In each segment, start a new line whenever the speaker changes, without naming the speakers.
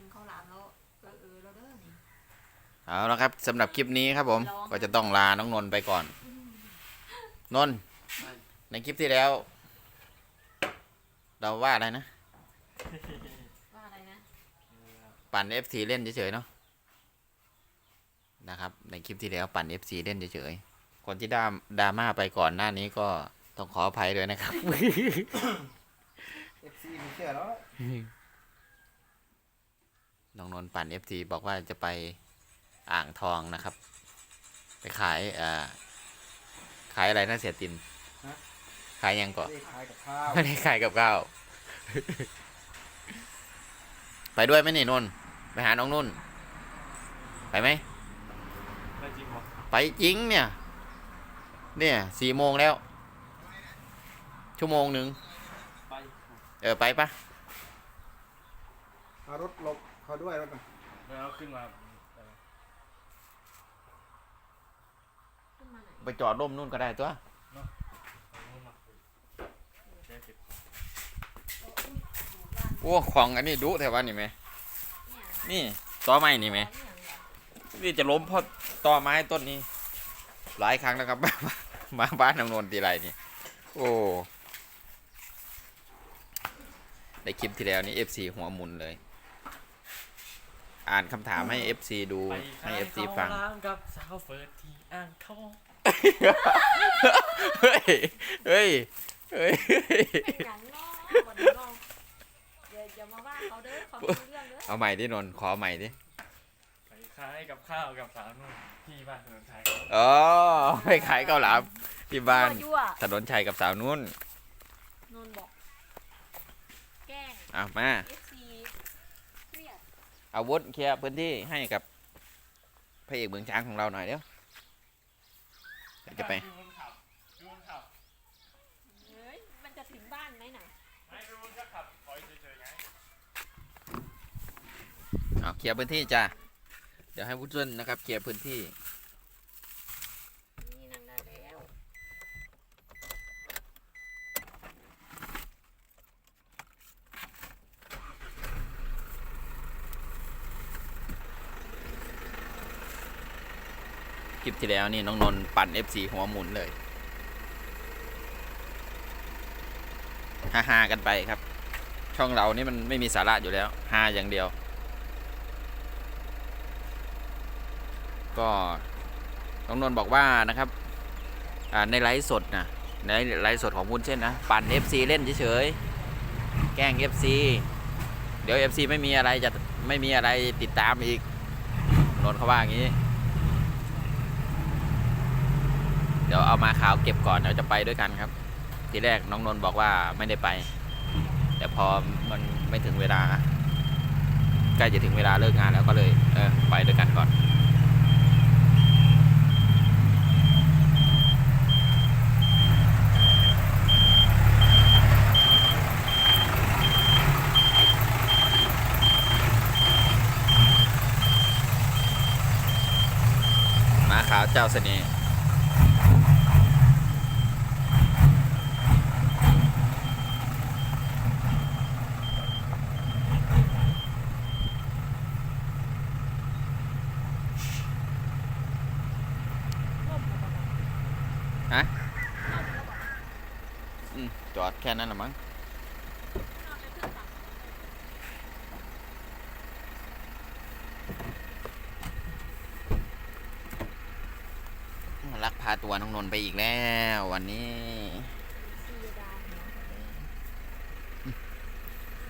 กินข้าวหลามแล้วเออเออแล้วเด้อนี่
เอาละครับสำหรับคลิปนี้ครับผม
ร้อง
ก็จะต้องลาน้องนนท์ไปก่อน นนท์ในคลิปที่แล้ว เราว่าอะไรนะ
ว่าอะไรนะ
ปั่น FC เล่นเฉยๆเนาะนะครับ ในคลิปที่แล้วปั่น FC เล่นเฉยๆคนที่ดราดราม่าไปก่อนหน้านี้ก็ต้องขออภัยด้วยนะครับ
เอฟซีไม่เชื่อแล้ว
น้องนนท์ปั่น FC บอกว่าจะไปอ่างทองนะครับ ไปขายเอ่อขายอะไรนะเสียตินขายยังก่อน
ได้ขายกับข้าว
ไม่ได้ขายกับข้าว ไปด้วยไหมนี่นนท์ไปหาน้องนุ่น ไปไหม
ได้จริงเหรอ
ไปจริงเนี่ย เนี่ยสี่โมงแล้ว ชั่วโมงหนึ่ง
ไป
เออ ไปปะ
เอารถหลบ เขาด้วยรถน่ะ
แล้วขึ้นมาเออ
ขึ้นมาไหน
ไปจอดร่มนู่นก็ได้ตัว
เอานู่นมาแค่เก็บของ
โอ้ของอันนี้ดุแต่ว่านี่ไหม
เนี่ย
นี่ต่อไม้นี่ไหม
ขอเนี่ยเหรอ
นี่จะล้มเพราะต่อไม้ต้นนี้ หลายครั้งแล้วครับ มาบ้านน้องนนท์ทีไรนี่ โอ้ในคลิปที่แล้วนี่ FC หัวหมุนเลย อ่านคำถามให้ FC ดู
ไป
ให้
ขาย
FC
ข้าว
ฟัง
หลามกับสาวเฟิร์สที่อ่างทอง
เฮ้ย เฮ้ย เฮ้ย
เป็นอย่างน้อวันนี้น้องอย่าอย่ามาว่าเขาเด้อเขาไม่รู้เรื่องเด้อ
เอาใหม่ดินนท์ขอใหม่ดิ
ไปขายกับข้าวกับสาวนุ่นที่บ้านถนนไทย
อ๋อไปขายเกาหลามที่บ้าน
ยั่ว
ถนนชัยกับสาวนุ่น
นนท์บอก แกล้ง
อะมา
FC เครียด
อาวุธเคลียร์พื้นที่ให้กับพระเอกเมืองช้างของเราหน่อยเดี๋ยวเดี๋ยวจะไป
ดูคนขับดูคนขับ
เฮ้ยมันจะถึงบ้านไหมน่ะ
ไม่ดูคนก็ขับคอยเฉยๆไง
เอาเคลียร์พื้นที่จ้ะเดี๋ยวให้ผู้ช่วยนะครับเคลียร์พื้นที่
นี่นั่งได้แล้ว
คลิปที่แล้วนี่น้องนนท์ปั่น FC หัวหมุนเลยฮาๆกันไปครับ ช่องเรานี่มันไม่มีสาระอยู่แล้วฮาอย่างเดียว ก็น้องนนท์บอกว่านะครับในไลฟ์สดนะในไลฟ์สดของวุ้นเส้นนะปั่น FC เล่นเฉยๆแกล้ง FC เดี๋ยว FC ไม่มีอะไรจะไม่มีอะไรติดตามอีกนนท์เขาว่าอย่างนี้ เดี๋ยวเอามาขาวเก็บก่อนเดี๋ยวจะไปด้วยกันครับ ทีแรกน้องนนท์บอกว่าไม่ได้ไป แต่พอมันไม่ถึงเวลาใกล้จะถึงเวลาเลิกงานแล้วก็เลยเออไปด้วยกันก่อนมาขาวเจ้าเสน่ห์
ร่วมหมู่บ้าน
ฮะ
นอนแล้วบอก
อืมจอด แค่นั้นละมั้ง
นอนในเครื่องสั่ง
ลักพาตัวน้องนนท์ไปอีกแล้ว วันนี้
ซีดาหัว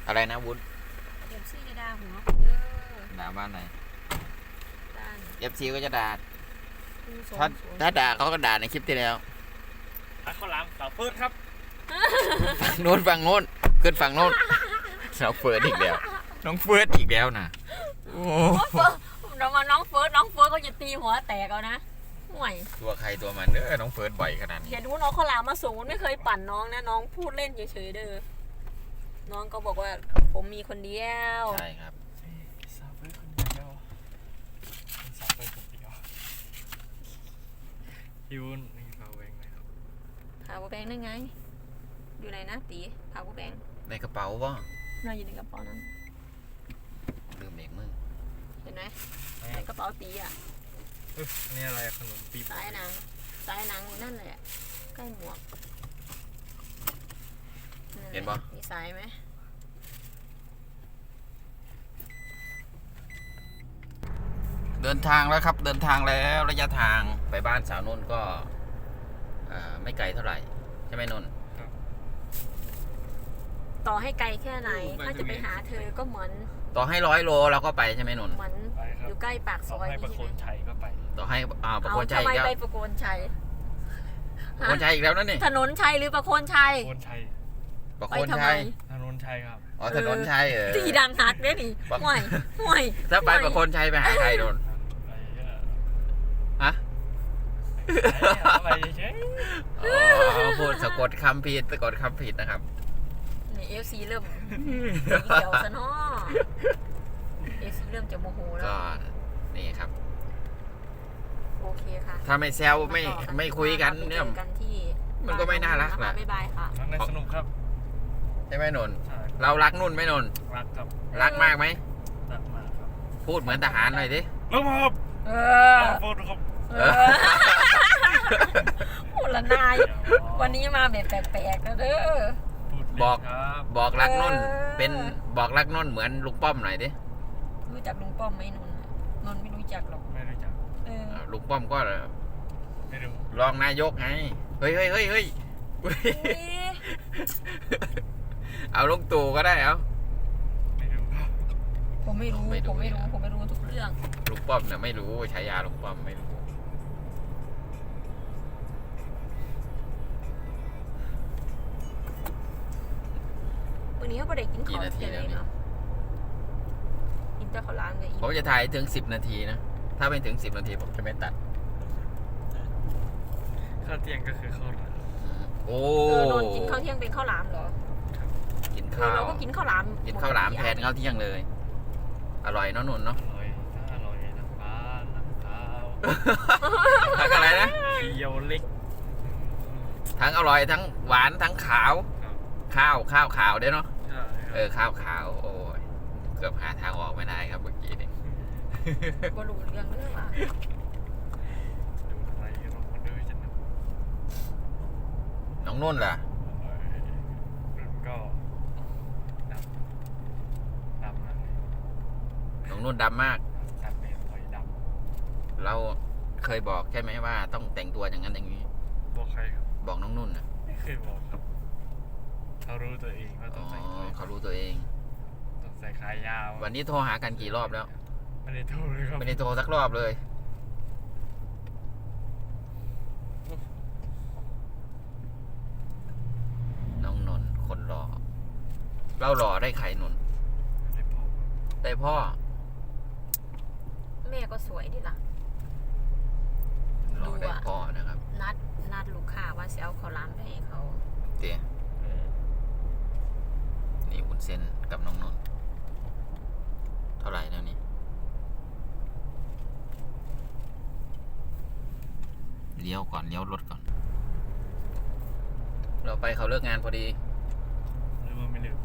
อะไรนะวุฒ
เดี๋ยวซีดาหัวเด้อ
ด่าบ้านไหน
ด้าน
เอฟซีก็จะด่า
คูสอง
ถ้า
ศูนย์
ถ้าด่าเขาก็ด่าในคลิปที่แล้ว
ขายข้าวหลามสาวเฟิร์สครับ
ฝั่งโน้นฝั่งโน้นขึ้นฝั่งโน้นน้องเฟิร์สอีกแล้ว น้องเฟิร์สอีกแล้วนะโอ้
เรามาน้องเฟิร์สน้องเฟิร์สเขาจะตีหัวแตกเอานะห่วย
ตัวใครตัวมันเด้อน้องเฟิร์สบ่อยขนาดนี้
เห็นว่าน้องข้าวหลามมาสูงไม่เคยปั่นน้องนะน้องพูดเล่นเฉยๆเด้อน้องก็บอกว่าผมมีคนเดียว
ใช่ครับ
สาวเฟิร์สคนเดียวสาวเฟิร์สคนเดียวพี่วุ้นนี่เราเองไหมครับ
พาวเวอร์แบงค์นั่นไง อยู่ไหนนะตีพาวเวอร์แบงค์
ในกระเป๋าป่ะ
น่าอยู่ในกระเป๋านั้น
ลืมเบรกมือ
เห็นไหม
แม่
ในกระเป๋าตีอะ
เอ้ยอันนี่อะไรขนมปี๊บ
สายหนังสายหนังอยู่นั่นแหละใกล้หมวกแหละ
เห็นปะ
มีสายไหม
เดินทางแล้วครับ เดินทางแล้วระยะทางไปบ้านสาวนุ่นก็อ่าไม่ไกลเท่าไหร่ ใช่ไหมนุ่น
ต่อให้ไกลแค่ไหน ถ้าจะไปหาเธอก็เหมือน
ต่อให้ร้อยโลเราก็ไปใช่ไหมนุ่น
เหมือน
ไปครั
อบยู่ใกล้ปากซ
ต้อ
องย
ให้ประ
นี่
โค
ใช่ไหม
นชัยก็ไป
ต่อให้อ่าประ
เอา
โคนชัย
ทำไม
อีกแล้ว
ไปประโคนชัย
ประโคนชัยอีกแล้วนั่นนี่
ถนนชัยหรือประโคนชัย
ประโคนชัย
ประ
ไป
โคน
ทำไม
ชัย
ถนนชัยครับ
อ๋อถนนชัยเออ
ตีดังหักได้ดิ
บอก
ห่วยห่วย
ถ้าไปประโคนชัยไปหาใครโดน
ไปเอ่อ
ฮะ
ไปเฉย
อ๋อพูดสะกดคำผิดสะกดคำผิดนะครับ
นี่ เอฟซีเริ่มเขียวซะเนาะเอฟซีเริ่มจะโมโหแล้ว
ก็นี่ครับ
โอเคค่ะ
ถ้าไม่แซวไม่า
ต่อ
ไม่คุยกันเนี่ย
ไปจอกันที่
มันก็ไม่น่ารัก
นะ
นะ
คะบ๊ายบายค่ะ
นั่งในสนุกครับ
ใช่ไหมนนท์
ใช่
เรารักนุ่นไหมนนท์
รักครับ
รักมากไหม
รักมากครับ
พูดเหมือนทหารหน่อยดิ
แล้วมาครับ
เออ
เอาโฟนครับ
เออพูดละนาย วันนี้มาแบบแปลกๆแล้วเด้อ
พูดเล่น
บอก
ครับ
บอกรักนุ่น
เออ
เป็นบอกรักนุ่นเหมือนลุงป้อมหน่อยดิ
รู้จักลุงป้อมไหมนนท์นนท์ไม่รู้จักหรอก
ไม่รู้จัก
เออ
อ่าลุงป้อมก็
ไม่รู้
รองนายกไงเฮ้ยเฮ้ยเฮ้ยเฮ้ยเฮ้ย
อุ๊ย
เอาลุงตู่ก็ได้เอา
ไม่รู้
ผมไม่รู้
ไม่รู้
ผมไม่รู้
อะ
ผมไม่รู้ทุกเรื่อง
ลุงป้อมเนี่ยไม่รู้ฉายาลุงป้อมไม่รู้
นนี้เขาก็ได้กินข้าวเที่ยงเลยเนาะกินแต่ข้าวร้านเลยอีก
ผมจะถ่ายถึง10นาทีนะ ถ้าไม่ถึง10นาทีผมจะไม่ตัด
ข้าวเที่ยงก็คือข้าวหลาม
อืมโอ้
เออนนท์กินข้าวเที่ยงเป็นข้าวหลามเหรอ
กิน
เอ
ข้า
อ
ว
เราก็กินข้าวหลาม
กินข้าวหลามแทนข้าวเที่ยงเลย อร่อยเนาะนุ่นเนาะ
อร่อยทั้งอร่อยทั้งหวานทั้งขาว
ทั้งอะไรนะ
เคียวเล็ก
ทั้งอร่อยทั้งหวานทั้งขาว
ครับ
ข้าวข้าวขาวด้วยเนาะ
ใช่ครับ
เออข้าวขาวโอ้ยเกือบหาทางออกไม่ได้ครับเมื่อกี้นี่
ก็รู้เรื่องเรื่องว่า
ดูอะไรลงมาดูฉันนะ
น้องนุ่นล่ะ
เอ้ยมันก็ดำดำนะ
น้องนุ่นดำมาก
ดำเป็นรอยด
เราเคยบอกใช่ไหมว่าต้องแต่งตัวอย่างนั้นอย่างนี้ำ
บอกใครครับ
บอกน้องนุ่นนะ
ไม่เคยบอกครับ เขารู้ตัวเองว่า
อ๋
ต้อง
อ
ใส่ตัว
เขารู้ตัวเอง
ต้องใส่ขายาว
วันนี้โทรหากันกี่รอบแล้ว
ไม่ได้โทรเลยครับ
ไม่ได้โทรสักรอบเลย น้องนนท์คนรอเรารอได้ใครนนท์
ไม่ได้บอก
ได้พ่อ
แม่ก็สวยดีล่ะ
รอได้
ดูอะ
พ่อนะครับ
นัดนัดลูกค้าว่าจะเอาข้าวหลามไปให้เขา
เตี๋ย
เออ
นี่วุ้น เส้นกับน้องนนท์เท่าไหร่แล้วนี่เลี้ยวก่อนเลี้ยวรถก่อน เราไปเขาเลิกงานพอดี
หรือว่าไม่ลืม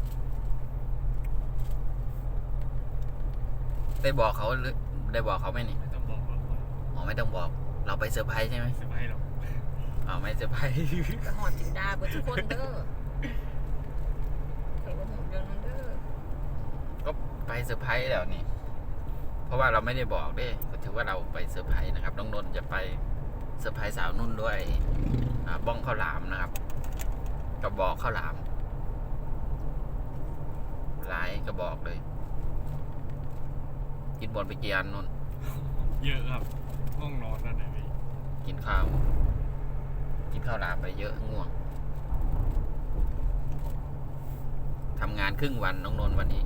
ได้บอกเขาหรือได้บอกเขาไหมนี่
ไม่ต้องบอกหรอกว่า
อ๋อไม่ต้องบอก เราไปเซอร์ไพรส์ใช่ไหม
ไม่ให้หรอก
อ๋อไม่เซอร์ไพรส์
ไปหอดถึงดาเบอร์ทุกคนเด้อเคยว่าหอดเรื่องนั้นเด้อ
ก็ ไปเซอร์ไพรส์แล้วนี่ เพราะว่าเราไม่ได้บอกเด้ก็ถือว่าเราไปเซอร์ไพรส์นะครับ น้องนนท์จะไปเซอร์ไพรส์สาวนุ่นด้วยอ่าบ้องข้าวหลามนะครับกระบอกข้าวหลามหลายกระบอกเลย กินบอลไปกี่อันนนท์
เยอะครับห้องนอนนั่นเองพี่
กินข้าว กินข้าวหลามไปเยอะง่วงทำงานครึ่งวันน้องนนท์วันนี้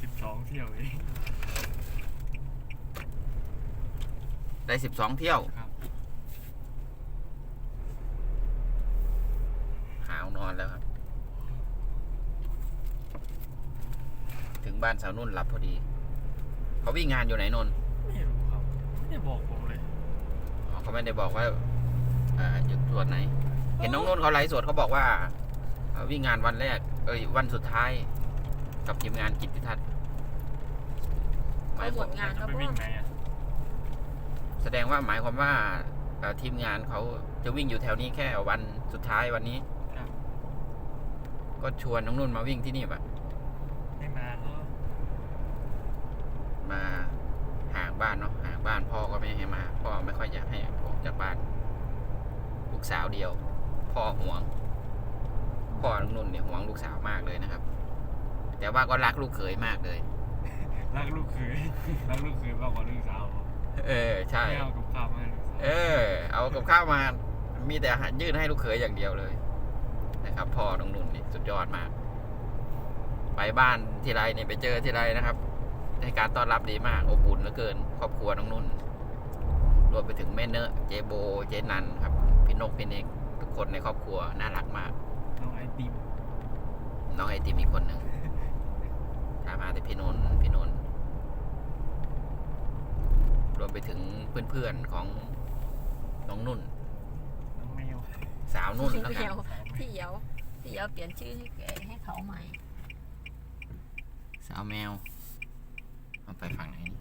สิบสองเที่ยวเอง
ได้สิบสองเที่ยว
ครับ
หาวนอนแล้วครับ ถึงบ้านสาวนุ่นหลับพอดี เขาวิ่งงานอยู่ไหนนนท์
ไม่รู้ครับ ไม่ได้บอกผมเลย
อ๋อเขาไม่ได้บอกว่าอ่าอยู่ส่วนไหน เห็นน้องนุ่นเขาไลฟ์สดเขาบอกว่าเอ่อวิ่งงานวันแรก เอ้ยวันสุดท้าย กับทีมงานกิจพิทัศน์ หมาย
เขาห
ค
ม
วาม
ดงาน
จะ
ครับ
ไป
เพราะ
วิ่ง
ว่า
ไหนอะ
แสดงว่าหมายความว่าเอ่อทีมงานเขาจะวิ่งอยู่แถวนี้แค่วันสุดท้ายวันนี้
ครับ
ก็ชวนน้องนุ่นมาวิ่งที่นี่ปะ
ไม่มาแล้ว
มาห่างบ้านเนาะห่างบ้านพ่อก็ไม่ให้มา พ่อไม่ค่อยอยากให้ออกจากบ้านลูกสาวเดียว พ่อห่วง พ่อน้องนุ่นเนี่ยห่วงลูกสาวมากเลยนะครับ แต่ว่าก็รักลูกเขยมากเลย
รักลูกเขยรักลูกเขยมากกว่าลูกสาว
เออใช่
ไม่เอากับข้าวมาให้ลูกสาว
เออ เอากับข้าวมา มีแต่ยื่นให้ลูกเขยอย่างเดียวเลย นะครับพ่อน้องนุ่นนี่สุดยอดมาก ไปบ้านทีไรเนี่ยไปเจอทีไรนะครับให้การต้อนรับดีมากอบอุ่นเหลือเกิน ครอบครัวน้องนุ่น รวมไปถึงแม่เนอะเจโบ เจนันครับ พี่นกพี่เนกทุกคนในครอบครัวน่ารักมาก
น้องไอติม
น้องไอติมอีกคนหนึ่งตามมาแต่พี่นนท์พี่นนท์ รวมไปถึงเพื่อนๆของน้องนุ่น
น้องแมว
สาวนุ่น
พี่
แล้ว
เหี
กั
ย
น
วพี่เหียวพี่เหียวเปลี่ยนชื่อให้แกให้เขาใหม่
สาวแมวเอาไปฝั่งไหนนี่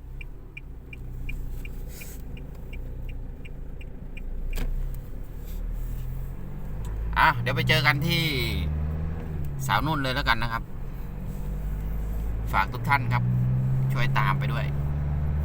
อะเดี๋ยวไปเจอกันที่สาวนุ่นเลยแล้วกันนะครับ ฝากทุกท่านครับ ช่วยตามไปด้วย